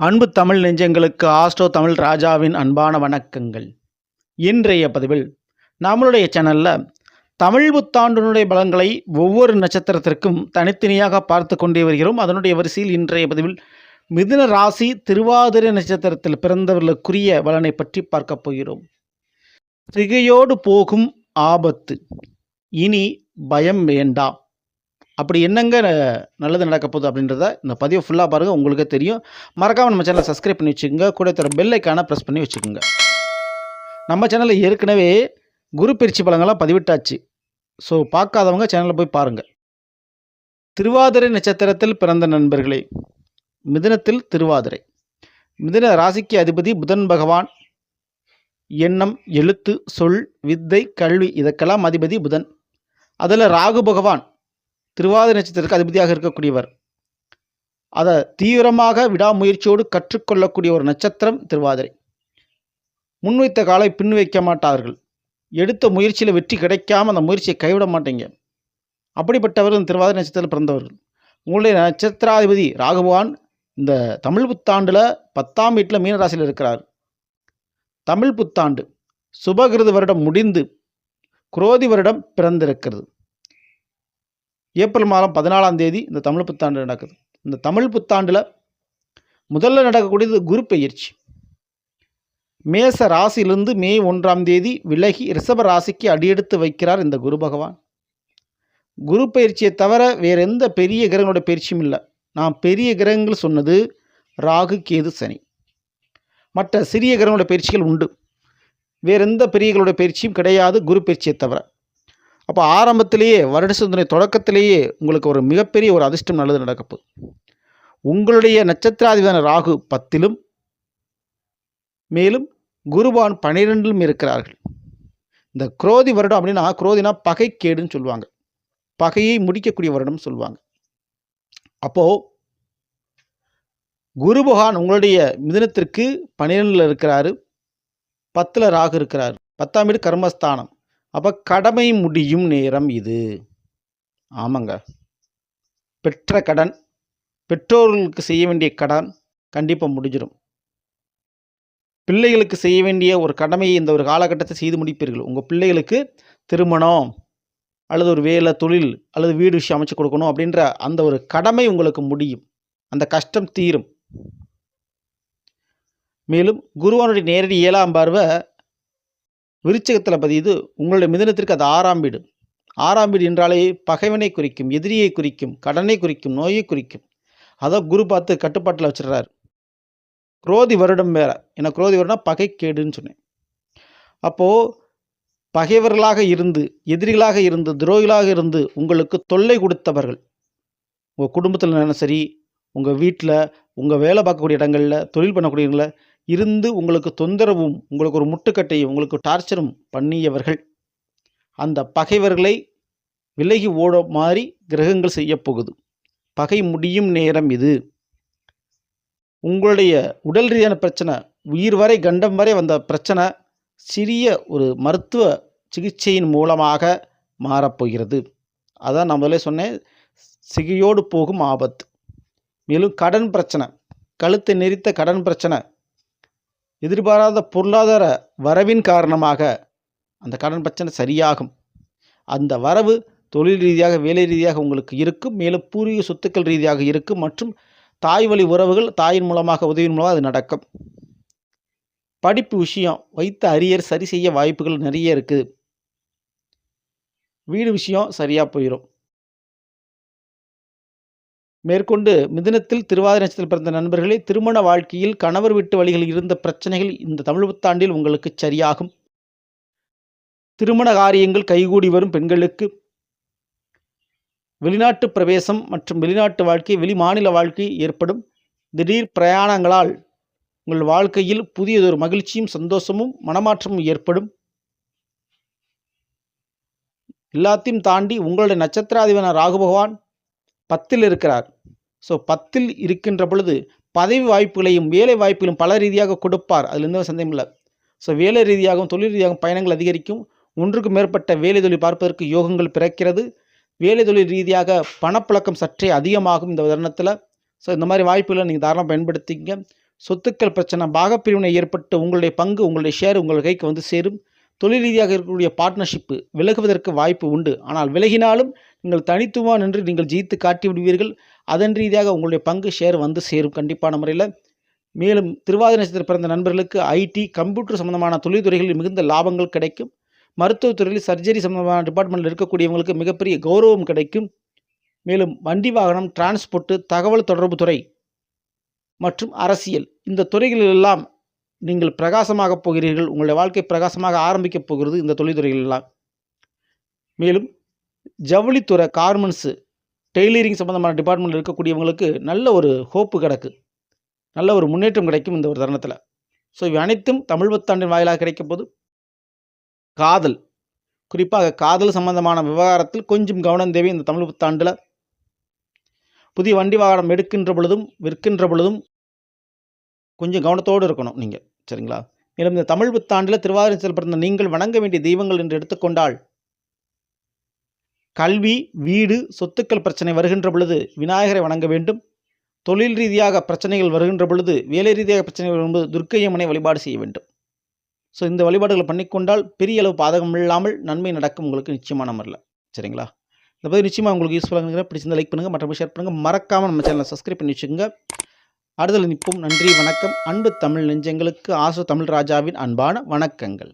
அன்பு தமிழ் நெஞ்சங்களுக்கு ஆஸ்ட்ரோ தமிழ் ராஜாவின் அன்பான வணக்கங்கள். இன்றைய பதிவில் நம்மளுடைய சேனலில் தமிழ் புத்தாண்டினுடைய பலன்களை ஒவ்வொரு நட்சத்திரத்திற்கும் தனித்தனியாக பார்த்து கொண்டே வருகிறோம். அதனுடைய வரிசையில் இன்றைய பதிவில் மிதுன ராசி திருவாதிரை நட்சத்திரத்தில் பிறந்தவர்களுக்குரிய பலனை பற்றி பார்க்கப் போகிறோம். சிகையோடு போகும் ஆபத்து. இனி பயம் வேண்டாம். அப்படி என்னங்க நல்லது நடக்க போகுது அப்படின்றத இந்த பதிவை ஃபுல்லாக பாருங்கள் உங்களுக்கே தெரியும். மறக்காமல் நம்ம சேனலை சப்ஸ்கிரைப் பண்ணி வச்சுக்கோங்க. கூட தர பெல்லைக்கான ப்ரெஸ் பண்ணி வச்சுக்கோங்க. நம்ம சேனலில் ஏற்கனவே குரு பயிற்சி பலங்கள்லாம் பதிவிட்டாச்சு. ஸோ பார்க்காதவங்க சேனலில் போய் பாருங்கள் திருவாதிரை நட்சத்திரத்தில் பிறந்த நண்பர்களே மிதனத்தில் திருவாதிரை. மிதன ராசிக்கு அதிபதி புதன் பகவான். எண்ணம் எழுத்து சொல் வித்தை கல்வி இதற்கெல்லாம் அதிபதி புதன். அதில் ராகு பகவான். திருவாதிரை நட்சத்திரத்துக்கு அதிபதியாக இருக்கக்கூடியவர். அதை தீவிரமாக விடாமுயற்சியோடு கற்றுக்கொள்ளக்கூடிய ஒரு நட்சத்திரம் திருவாதிரை. முன்வைத்த காலை பின் வைக்க மாட்டார்கள். எடுத்த முயற்சியில் வெற்றி கிடைக்காம அந்த முயற்சியை கைவிட மாட்டீங்க. அப்படிப்பட்டவர்கள் திருவாதிரை நட்சத்திரத்தில் பிறந்தவர்கள். உங்களுடைய நட்சத்திராதிபதி ராகவான் இந்த தமிழ் புத்தாண்டில் பத்தாம் வீட்டில் மீனராசியில் இருக்கிறார். தமிழ் புத்தாண்டு சுபகிருது வருடம் முடிந்து குரோதி வருடம் பிறந்திருக்கிறது. ஏப்ரல் மாதம் பதினாலாம் தேதி இந்த தமிழ் புத்தாண்டு நடக்குது. இந்த தமிழ் புத்தாண்டில் முதல்ல நடக்கக்கூடியது குரு பயிற்சி மேச ராசியிலிருந்து மே ஒன்றாம் தேதி விலகி ரிஷப ராசிக்கு அடியெடுத்து வைக்கிறார் இந்த குரு பகவான். குரு பயிற்சியை தவிர வேறு எந்த பெரிய கிரகங்களோட பயிற்சியும் இல்லை. நான் பெரிய கிரகங்கள் சொன்னது ராகு கேது சனி. மற்ற சிறிய கிரகங்களோட பயிற்சிகள் உண்டு. வேறு எந்த பெரியகளோட பயிற்சியும் கிடையாது குரு பயிற்சியை தவிர. அப்போ ஆரம்பத்திலேயே வருட சிந்தனை தொடக்கத்திலேயே உங்களுக்கு ஒரு மிகப்பெரிய ஒரு அதிர்ஷ்டம் நல்லது நடக்கப்போகுது உங்களுடைய நட்சத்திராதிபதியான ராகு பத்திலும் மேலும் குருபான் பனிரெண்டிலும் இருக்கிறார்கள். இந்த குரோதி வருடம் அப்படின்னா குரோதினா பகைக்கேடுன்னு சொல்லுவாங்க. பகையை முடிக்கக்கூடிய வருடம் சொல்லுவாங்க. அப்போது குரு பகவான் உங்களுடைய மிதுனத்திற்கு பன்னிரெண்டில் இருக்கிறாரு பத்தில் ராகு இருக்கிறார். பத்தாம் வீடு கர்மஸ்தானம். அப்போ கடமை முடியும் நேரம் இது. ஆமாங்க. பெற்ற கடன் பெற்றோர்களுக்கு செய்ய வேண்டிய கடன் கண்டிப்பாக முடிஞ்சிடும் பிள்ளைகளுக்கு செய்ய வேண்டிய ஒரு கடமையை இந்த ஒரு காலகட்டத்தை செய்து முடிப்பீர்கள். உங்கள் பிள்ளைகளுக்கு திருமணம் அல்லது ஒரு வேலை தொழில் அல்லது வீடு விஷயம் அமைச்சு கொடுக்கணும் அப்படின்ற அந்த ஒரு கடமை உங்களுக்கு முடியும். அந்த கஷ்டம் தீரும். மேலும் குருவானுடைய நேரடி ஏழாம் பார்வை விருச்சகத்தில் பதியுது உங்களுடைய மிதனத்திற்கு அது ஆறாம் வீடு. ஆறாம் வீடு என்றாலே பகைவனை குறிக்கும் எதிரியை குறிக்கும் கடனை குறிக்கும் நோயை குறிக்கும். அதை குரு பார்த்து கட்டுப்பாட்டில் வச்சிடுறாரு. குரோதி வருடம் வேற. ஏன்னா குரோதி வருடம் பகைக்கேடுன்னு சொன்னேன். அப்போது பகைவர்களாக இருந்து எதிரிகளாக இருந்து துரோகிகளாக இருந்து உங்களுக்கு தொல்லை கொடுத்தவர்கள் உங்கள் குடும்பத்தில் சரி உங்கள் வீட்டில் உங்கள் வேலை பார்க்கக்கூடிய இடங்களில் தொழில் பண்ணக்கூடிய இருந்து உங்களுக்கு தொந்தரவும் உங்களுக்கு ஒரு முட்டுக்கட்டையும் உங்களுக்கு டார்ச்சரும் பண்ணியவர்கள். அந்த பகைவர்களை விலகி ஓட மாதிரி கிரகங்கள் செய்யப்போகுது பகை முடியும் நேரம் இது. உங்களுடைய உடல் ரீதியான பிரச்சனை உயிர் வரை கண்டம் வரை வந்த பிரச்சனை சிறிய ஒரு மருத்துவ சிகிச்சையின் மூலமாக மாறப்போகிறது அதான் நான் முதல்ல சொன்னேன் சிகையோடு போகும் ஆபத்து. மேலும் கடன் பிரச்சனை கழுத்தை நெரித்த கடன் பிரச்சனை எதிர்பாராத பொருளாதார வரவின் காரணமாக அந்த கடன் பிரச்சனை சரியாகும். அந்த வரவு தொழில் ரீதியாக வேலை ரீதியாக உங்களுக்கு இருக்கும். மேலும் பூர்வீக சொத்துக்கள் ரீதியாக இருக்கும் மற்றும் தாய் வழி உறவுகள் தாயின் மூலமாக உதவியின் மூலமாக அது நடக்கும். படிப்பு விஷயம் வைத்த அரியர் சரி செய்ய வாய்ப்புகள் நிறைய இருக்குது. வீடு விஷயம் சரியாக போயிடும் மேற்கொண்டு மிதினத்தில் திருவாதிரை நட்சத்திரத்தில் பிறந்த நண்பர்களே திருமண வாழ்க்கையில் கணவர் வீட்டு வழிகளில் இருந்த பிரச்சனைகள் இந்த தமிழ் புத்தாண்டில் உங்களுக்கு சரியாகும். திருமண காரியங்கள் கைகூடி வரும் பெண்களுக்கு. வெளிநாட்டு பிரவேசம் மற்றும் வெளிநாட்டு வாழ்க்கை வெளி மாநில வாழ்க்கை ஏற்படும். திடீர் பிரயாணங்களால் உங்கள் வாழ்க்கையில் புதியதொரு மகிழ்ச்சியும் சந்தோஷமும் மனமாற்றமும் ஏற்படும். எல்லாத்தையும் தாண்டி உங்களுடைய நட்சத்திராதிபதியான ராகு பகவான் பத்தில் இருக்கிறார். ஸோ பத்தில் இருக்கின்ற பொழுது பதவி வாய்ப்புகளையும் வேலை வாய்ப்புகளையும் பல ரீதியாக கொடுப்பார். அதில் எந்த சந்தேகம் இல்லை. ஸோ வேலை ரீதியாகவும் தொழில் ரீதியாகவும் பயணங்கள் அதிகரிக்கும். ஒன்றுக்கு மேற்பட்ட வேலை தொழில் பார்ப்பதற்கு யோகங்கள் பிறக்கிறது. வேலை தொழில் ரீதியாக பணப்புழக்கம் சற்றே அதிகமாகும் இந்த தருணத்தில் ஸோ இந்த மாதிரி வாய்ப்புகளை நீங்கள் தாராளமாக பயன்படுத்திங்க சொத்துக்கள் பிரச்சனை பாகப்பிரிவினை ஏற்பட்டு உங்களுடைய பங்கு உங்களுடைய ஷேர் உங்கள் கைக்கு வந்து சேரும். தொழில் ரீதியாக இருக்கக்கூடிய பார்ட்னர்ஷிப்பு விலகுவதற்கு வாய்ப்பு உண்டு. ஆனால் விலகினாலும் நீங்கள் தனித்துவமாக நின்று நீங்கள் ஜெயித்து காட்டி விடுவீர்கள். அதன் ரீதியாக உங்களுடைய பங்கு ஷேர் வந்து சேரும் கண்டிப்பான முறையில். மேலும் திருவாதிரை நட்சத்திர பிறந்த நண்பர்களுக்கு ஐடி கம்ப்யூட்டர் சம்பந்தமான தொழில்துறைகளில் மிகுந்த லாபங்கள் கிடைக்கும். மருத்துவத்துறையில் சர்ஜரி சம்பந்தமான டிபார்ட்மெண்ட்டில் இருக்கக்கூடியவங்களுக்கு மிகப்பெரிய கௌரவம் கிடைக்கும். மேலும் வண்டி வாகனம் டிரான்ஸ்போர்ட்டு தகவல் தொடர்பு துறை மற்றும் அரசியல் இந்த துறைகளிலெல்லாம் நீங்கள் பிரகாசமாக போகிறீர்கள் உங்களுடைய வாழ்க்கை பிரகாசமாக ஆரம்பிக்கப் போகிறது இந்த தொழில்துறைகளெல்லாம் மேலும் ஜவுளித்துறை கார்மெண்ட்ஸு டெய்லரிங் சம்மந்தமான டிபார்ட்மெண்ட்டில் இருக்கக்கூடியவங்களுக்கு நல்ல ஒரு ஹோப்பு கிடக்கு. நல்ல ஒரு முன்னேற்றம் கிடைக்கும் இந்த ஒரு தருணத்தில். ஸோ இவை அனைத்தும் தமிழ் புத்தாண்டின் வாயிலாக கிடைக்கும் போது காதல். குறிப்பாக காதல் சம்பந்தமான விவகாரத்தில் கொஞ்சம் கவனம் தேவை இந்த தமிழ் புத்தாண்டில். புதிய வண்டி வாகனம் எடுக்கின்ற பொழுதும் விற்கின்ற பொழுதும் கொஞ்சம் கவனத்தோடு இருக்கணும் நீங்கள் சரிங்களா? மேலும் இந்த தமிழ் புத்தாண்டில் திருவாரூர் பிறந்த நீங்கள் வணங்க வேண்டிய தெய்வங்கள் என்று எடுத்துக்கொண்டால் கல்வி வீடு சொத்துக்கள் பிரச்சனை வருகின்ற பொழுது விநாயகரை வணங்க வேண்டும். தொழில் ரீதியாக பிரச்சனைகள் வருகின்ற பொழுது வேலை ரீதியாக பிரச்சனைகள் வரும்போது துர்க்கையம்மனை வழிபாடு செய்ய வேண்டும். ஸோ இந்த வழிபாடுகளை பண்ணிக்கொண்டால் பெரிய அளவு பாதகம் இல்லாமல் நன்மை நடக்கும் உங்களுக்கு நிச்சயமான முறையில் சரிங்களா? இந்த பதிவு நிச்சயமாக உங்களுக்கு யூஸ்ஃபுல்லாக பிடிச்சிருந்தால் லைக் பண்ணுங்கள் மற்றபடி ஷேர் பண்ணுங்கள் மறக்காமல் நம்ம சேனலை சப்ஸ்கிரைப் பண்ணி வச்சுக்கோங்க. அடுத்தது நிற்போம் நன்றி வணக்கம். அன்பு தமிழ் நெஞ்சங்களுக்கு ஆசு தமிழ் ராஜாவின் அன்பான வணக்கங்கள்.